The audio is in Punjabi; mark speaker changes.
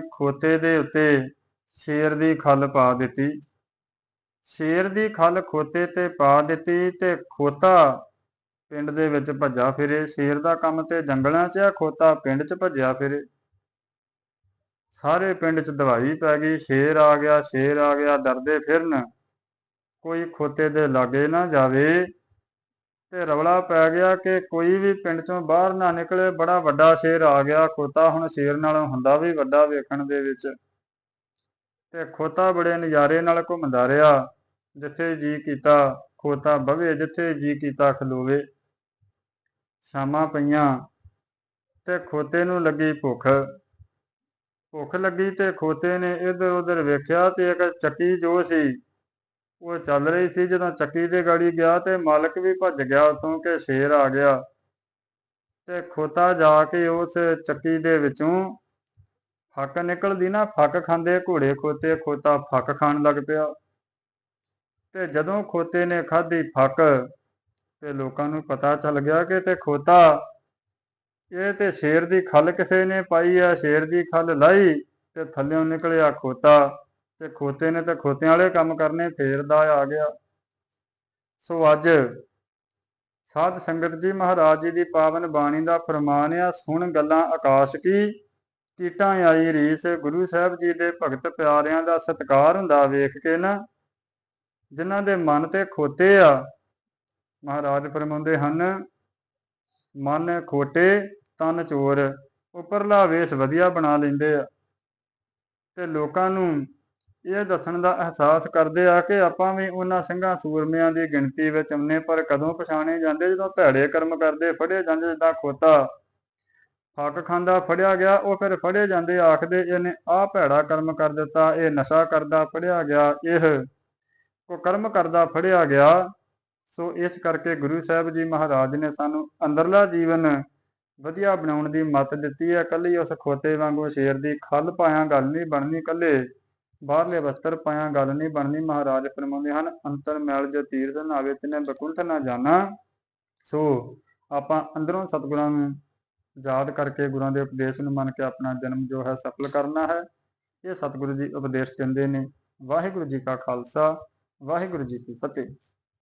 Speaker 1: ਖੋਤੇ ਦੇ ਉੱਤੇ ਸ਼ੇਰ ਦੀ ਖੱਲ ਪਾ ਦਿੱਤੀ। ਸ਼ੇਰ ਦੀ ਖੱਲ ਖੋਤੇ ਤੇ ਪਾ ਦਿੱਤੀ ਤੇ ਖੋਤਾ ਪਿੰਡ ਦੇ ਵਿੱਚ ਭੱਜਾ ਫਿਰੇ। ਸ਼ੇਰ ਦਾ ਕੰਮ ਤੇ ਜੰਗਲਾਂ 'ਚ ਆ, ਖੋਤਾ ਪਿੰਡ 'ਚ ਭੱਜਿਆ ਫਿਰੇ। ਸਾਰੇ ਪਿੰਡ 'ਚ ਦਵਾਈ ਪੈ ਗਈ। ਸ਼ੇਰ ਆ ਗਿਆ, ਸ਼ੇਰ ਆ ਗਿਆ, ਡਰਦੇ ਫਿਰਨ। ਕੋਈ ਖੋਤੇ ਦੇ ਲਾਗੇ ਨਾ ਜਾਵੇ। ਤੇ ਰਵਲਾ ਪੈ ਗਿਆ ਕਿ ਕੋਈ ਵੀ ਪਿੰਡ ਚੋਂ ਬਾਹਰ ਨਾ ਨਿਕਲੇ, ਬੜਾ ਵੱਡਾ ਸ਼ੇਰ ਆ ਗਿਆ। ਖੋਤਾ ਹੁਣ ਸ਼ੇਰ ਨਾਲੋਂ ਹੁੰਦਾ ਵੀ ਵੱਡਾ ਵੇਖਣ ਦੇ ਵਿੱਚ। ਤੇ ਖੋਤਾ ਬੜੇ ਨਜ਼ਾਰੇ ਨਾਲ ਘੁੰਮਦਾ ਰਿਹਾ, ਜਿੱਥੇ ਜੀ ਕੀਤਾ, ਖੋਤਾ ਬਵੇ ਜਿੱਥੇ ਜੀ ਕੀਤਾ ਖਲੋਵੇ। ਸ਼ਾਮਾਂ ਪਈਆਂ ਤੇ ਖੋਤੇ ਨੂੰ ਲੱਗੀ ਭੁੱਖ। ਭੁੱਖ ਲੱਗੀ ਤੇ ਖੋਤੇ ਨੇ ਇਧਰ ਉਧਰ ਵੇਖਿਆ ਤੇ ਇੱਕ ਚੱਕੀ ਜੋ ਸੀ ਉਹ ਚੱਲ ਰਹੀ ਸੀ ਜਦੋਂ ਚੱਕੀ ਦੇ ਗਾੜੀ ਗਿਆ ਤੇ ਮਾਲਕ ਵੀ ਭੱਜ ਗਿਆ ਉਤੋਂ ਕਿ ਸ਼ੇਰ ਆ ਗਿਆ। ਤੇ ਖੋਤਾ ਜਾ ਕੇ ਉਸ ਚੱਕੀ ਦੇ ਵਿੱਚੋਂ ਫੱਕ ਨਿਕਲਦੀ ਨਾ, ਫੱਕ ਖਾਂਦੇ ਘੋੜੇ ਖੋਤੇ, ਖੋਤਾ ਫੱਕ ਖਾਣ ਲੱਗ ਪਿਆ। ਤੇ ਜਦੋਂ ਖੋਤੇ ਨੇ ਖਾਧੀ ਫੱਕ, ਤੇ ਲੋਕਾਂ ਨੂੰ ਪਤਾ ਚੱਲ ਗਿਆ ਕਿ ਤੇ ਖੋਤਾ, ਇਹ ਤੇ ਸ਼ੇਰ ਦੀ ਖੱਲ ਕਿਸੇ ਨੇ ਪਾਈ ਆ, ਸ਼ੇਰ ਦੀ ਖੱਲ ਲਾਈ ਤੇ ਥੱਲਿਓਂ ਨਿਕਲਿਆ ਖੋਤਾ। ਤੇ ਖੋਤੇ ਨੇ ਤੇ ਖੋਤਿਆਂ ਵਾਲੇ ਕੰਮ ਕਰਨੇ, ਫੇਰ ਦਾ ਆ ਗਿਆ। ਸੋ ਅੱਜ ਸਾਧ ਸੰਗਤ ਜੀ ਮਹਾਰਾਜ ਜੀ ਦੀ ਪਾਵਨ ਬਾਣੀ ਦਾ ਫਰਮਾਨ ਆ, ਸੁਣ ਗੱਲਾਂ ਆਕਾਸ਼ ਕੀ, ਕੀਟਾਂ ਆਈ ਰੀਸ, ਗੁਰੂ ਸਾਹਿਬ ਜੀ ਦੇ ਭਗਤ ਪਿਆਰਿਆਂ ਦਾ ਸਤਿਕਾਰ ਹੁੰਦਾ ਵੇਖ ਕੇ ਨਾ, ਜਿਨ੍ਹਾਂ ਦੇ ਮਨ ਤੇ ਖੋਤੇ ਆ, ਮਹਾਰਾਜ ਫਰਮਾਉਂਦੇ ਹਨ, ਮਨ ਖੋਟੇ, ਤਨ ਚੋਰ, ਉੱਪਰਲਾ ਵੇਸ਼ ਵਧੀਆ ਬਣਾ ਲੈਂਦੇ ਆ। ਤੇ ਲੋਕਾਂ ਨੂੰ ਇਹ ਦੱਸਣ ਦਾ ਅਹਿਸਾਸ ਕਰਦੇ ਆ ਕਿ ਆਪਾਂ ਵੀ ਉਹਨਾਂ ਸਿੰਘਾਂ ਸੂਰਮਿਆਂ ਦੀ ਗਿਣਤੀ ਵਿੱਚ ਆਉਂਦੇ ਪਰ ਕਦੋਂ ਪਛਾਣੇ ਜਾਂਦੇ? ਜਦੋਂ ਭੈੜੇ ਕਰਮ ਕਰਦੇ, ਫੜੇ ਜਾਂਦੇ ਜਿੱਦਾਂ ਖੋਤਾ ਹੱਕ ਖਾਂਦਾ ਫੜਿਆ ਗਿਆ, ਉਹ ਫਿਰ ਫੜੇ ਜਾਂਦੇ ਆਖਦੇ, ਇਹਨੇ ਆਹ ਭੈੜਾ ਕਰਮ ਕਰ ਦਿੱਤਾ, ਇਹ ਨਸ਼ਾ ਕਰਦਾ ਫੜਿਆ ਗਿਆ, ਇਹ ਕੋ ਕਰਮ ਕਰਦਾ ਫੜਿਆ ਗਿਆ। ਸੋ ਇਸ ਕਰਕੇ ਗੁਰੂ ਸਾਹਿਬ ਜੀ ਮਹਾਰਾਜ ਨੇ ਸਾਨੂੰ ਅੰਦਰਲਾ ਜੀਵਨ ਵਧੀਆ ਬਣਾਉਣ ਦੀ ਮੱਤ ਦਿੱਤੀ ਹੈ। ਕੱਲੀ ਉਸ ਖੋਤੇ ਵਾਂਗੂ ਸ਼ੇਰ ਦੀ ਖੱਲ ਪਾਇਆ ਗੱਲ ਨਹੀਂ ਬਣਨੀ ਕੱਲੇ ਬਾਹਰਲੇ ਵਸਤਰ ਪਾਇਆ, ਗੱਲ ਨਹੀਂ ਬਣਨੀ, ਮਹਾਰਾਜ ਫਰਮਾਉਂਦੇ ਹਨ, ਅੰਤਰ ਮੈਲ ਜੋ ਤੀਰਥ ਨਾਵੇ ਤਿਨੇ ਬਕੁੰਠ ਨਾ ਜਾਣਾ। ਸੋ ਆਪਾਂ ਅੰਦਰੋਂ ਸਤਿਗੁਰਾਂ ਨੂੰ ਯਾਦ ਕਰਕੇ ਗੁਰਾਂ ਦੇ ਉਪਦੇਸ਼ ਨੂੰ ਮੰਨ ਕੇ ਆਪਣਾ ਜਨਮ ਜੋ ਹੈ ਸਫਲ ਕਰਨਾ ਹੈ। ਇਹ ਸਤਿਗੁਰੂ ਜੀ ਉਪਦੇਸ਼ ਦਿੰਦੇ ਨੇ। ਵਾਹਿਗੁਰੂ ਜੀ ਕਾ ਖਾਲਸਾ, ਵਾਹਿਗੁਰੂ ਜੀ ਕੀ ਫਤਿਹ।